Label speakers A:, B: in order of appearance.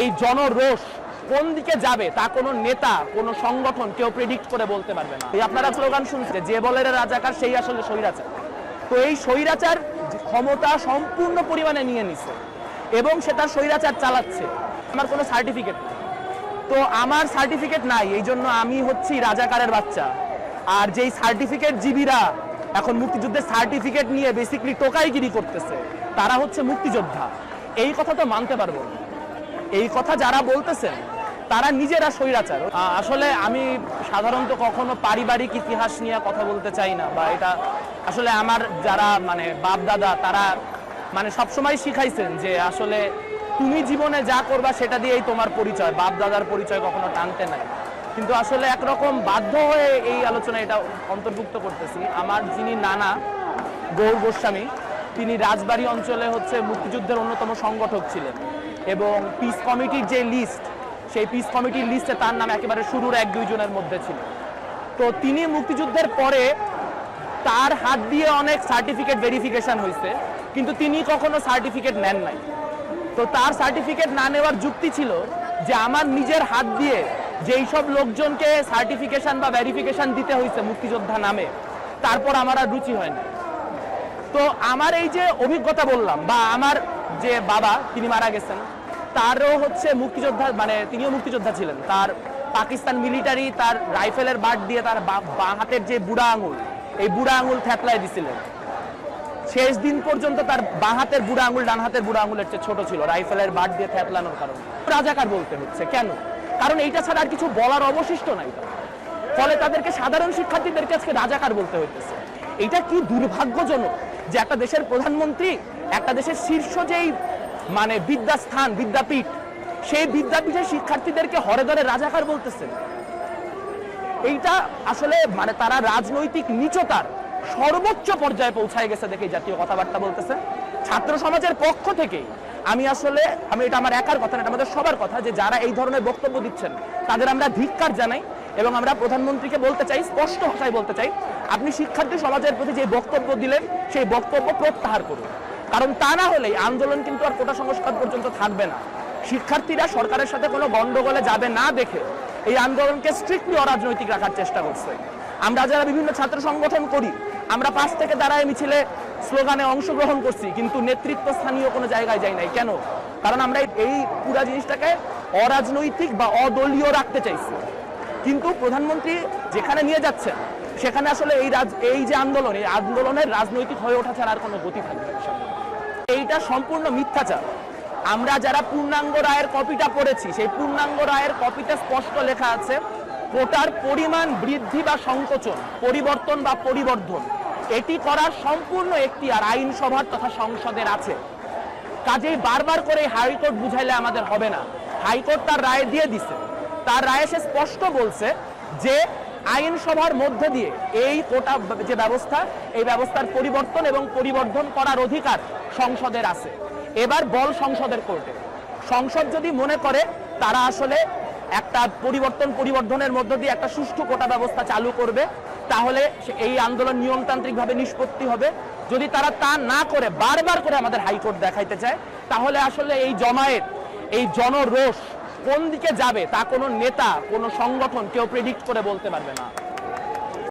A: এই জনরোষ কোন দিকে যাবে তা কোনো নেতা, কোনো সংগঠন কেউ প্রেডিক্ট করে বলতে পারবে না। আপনারা স্লোগান শুনছে যে বলের রাজাকার সেই আসলে স্বৈরাচার। তো এই স্বৈরাচার ক্ষমতা সম্পূর্ণ পরিমাণে নিয়ে নিছে এবং সেটা স্বৈরাচার চালাচ্ছে। আমার কোনো সার্টিফিকেট তো আমার সার্টিফিকেট নাই, এই জন্য আমি হচ্ছি রাজাকারের বাচ্চা। আর যেই সার্টিফিকেট জীবীরা এখন মুক্তিযুদ্ধের সার্টিফিকেট নিয়ে বেসিকলি টোকাইগিরি করতেছে, তারা হচ্ছে মুক্তিযোদ্ধা। এই কথা তো মানতে পারব না। এই কথা যারা বলতেছেন, তারা নিজেরা স্বৈরাচার। আসলে আমি সাধারণত কখনো পারিবারিক ইতিহাস নিয়ে কথা বলতে চাই না, বা এটা আসলে আমার যারা মানে বাপ দাদা তারা মানে সবসময় শিখাইছেন যে আসলে তুমি জীবনে যা করবা সেটা দিয়েই তোমার পরিচয় বাপ দাদার পরিচয় কখনো টানতে নাই। কিন্তু আসলে একরকম বাধ্য হয়ে এই আলোচনা এটা অন্তর্ভুক্ত করতেছি। আমার যিনি নানা, গৌর গোস্বামী তিনি রাজবাড়ী অঞ্চলে হচ্ছে মুক্তিযুদ্ধের অন্যতম সংগঠক ছিলেন। এবং পিস কমিটির যে লিস্ট সেই পিস কমিটির লিস্টে তার নাম একেবারে শুরুর এক দুইজনের মধ্যে ছিল। তো তিনি মুক্তিযুদ্ধের পরে তার হাত দিয়ে অনেক সার্টিফিকেট ভেরিফিকেশন হয়েছে, কিন্তু তিনি কখনো সার্টিফিকেট নেন নাই। তো তার সার্টিফিকেট না নেওয়ার যুক্তি ছিল যে আমার নিজের হাত দিয়ে যেই সব লোকজনকে সার্টিফিকেশন বা ভেরিফিকেশন দিতে হয়েছে মুক্তিযোদ্ধা নামে, তারপর আমার আর রুচি হয় না তো আমার এই যে অভিজ্ঞতা বললাম, বা আমার যে বাবা, তিনি মারা গেছেন, তারও হচ্ছে মুক্তিযোদ্ধা মানে তিনিও মুক্তিযোদ্ধা ছিলেন। তার পাকিস্তান মিলিটারি তার রাইফেলের বাট দিয়ে তার বা- হাতের যে বুড়া আঙুল, এই বুড়া আঙুল থ্যাতলায় দিছিলেন। শেষ দিন পর্যন্ত তার বাঁ হাতের বুড়া আঙুল, ডান হাতের বুড়া আঙুলের চেয়ে ছোট ছিল, রাইফেলের বাট দিয়ে থ্যাতলানোর কারণে। রাজাকার বলতে হচ্ছে, কেন? কারণ এইটা ছাড়া আর কিছু বলার অবশিষ্ট নাই। ফলে তাদেরকে সাধারণ শিক্ষার্থীদেরকে আজকে রাজাকার বলতে হইতেছে। এটা কি দুর্ভাগ্যজনক? যে একটা দেশের প্রধানমন্ত্রী একটা দেশের শীর্ষ যেই মানে বিদ্যাস্থান, বিদ্যাপীঠ, সেই বিদ্যাপীঠের শিক্ষার্থীদেরকে হরে ধরে রাজাকার বলতেছেন এইটা আসলে মানে তারা রাজনৈতিক নিচতার সর্বোচ্চ পর্যায়ে পৌঁছায় গেছে দেখে জাতীয় কথাবার্তা বলতেছে। ছাত্র সমাজের পক্ষ থেকে আমি আসলে, আমি এটা আমার একার কথা না, এটা আমাদের সবার কথা যে যারা এই ধরনের বক্তব্য দিচ্ছেন, তাদের আমরা ধিক্কার জানাই। এবং আমরা প্রধানমন্ত্রীকে বলতে চাই, স্পষ্ট ভাষায় বলতে চাই, আপনি শিক্ষার্থী সমাজের প্রতি যে বক্তব্য দিলেন, সেই বক্তব্য প্রত্যাহার করুন। কারণ তা না হলে আন্দোলন কিন্তু আর কোটা সংস্কার পর্যন্ত থাকবে না। শিক্ষার্থীরা সরকারের সাথে কোনো গন্ডগোলে যাবে না দেখে এই আন্দোলনকে স্ট্রিক্টলি অরাজনৈতিক রাখার চেষ্টা করছে। আমরা যারা বিভিন্ন ছাত্র সংগঠন করি, আমরা পাশ থেকে দাঁড়ায় মিছিলে স্লোগানে অংশগ্রহণ করছি, কিন্তু নেতৃত্ব স্থানীয় কোনো জায়গায় যাই নাই। কেন? কারণ আমরা এই পুরা জিনিসটাকে অরাজনৈতিক বা অদলীয় রাখতে চাইছি। কিন্তু প্রধানমন্ত্রী যেখানে নিয়ে যাচ্ছেন, সেখানে আসলে এই রাজ, এই যে আন্দোলন, এই আন্দোলনের রাজনৈতিক হয়ে ওঠা ছাড়া আর কোনো গতি থাকবে এইটা সম্পূর্ণ মিথ্যাচার। আমরা যারা পূর্ণাঙ্গ রায়ের কপিটা পড়েছি, সেই পূর্ণাঙ্গ রায়ের কপিতে স্পষ্ট লেখা আছে, কোটার পরিমাণ বৃদ্ধি বা সংকোচন, পরিবর্তন বা পরিবর্ধন, এটি করার সম্পূর্ণ একটি আর আইনসভার তথা সংসদের আছে। কাজেই বারবার করে হাইকোর্ট বুঝাইলে আমাদের হবে না। হাইকোর্ট তার রায় দিয়ে দিছে। তার রায়ে সে স্পষ্ট বলছে যে আইনসভার মধ্যে দিয়ে এই কোটা যে ব্যবস্থা, এই ব্যবস্থার পরিবর্তন এবং পরিবর্ধন করার অধিকার সংসদের আছে। এবার বল সংসদের কোর্টে। সংসদ যদি মনে করে তারা আসলে একটা পরিবর্তন, পরিবর্ধনের মধ্য দিয়ে একটা সুষ্ঠু কোটা ব্যবস্থা চালু করবে, তাহলে এই আন্দোলন নিয়মতান্ত্রিকভাবে নিষ্পত্তি হবে। যদি তারা তা না করে, বারবার করে আমাদের হাইকোর্ট দেখাইতে চায়, তাহলে আসলে এই জমায়েত, এই জনরোষ কোন দিকে যাবে তা কোনো নেতা কোনো সংগঠন কেউ প্রেডিক্ট করে বলতে পারবে না।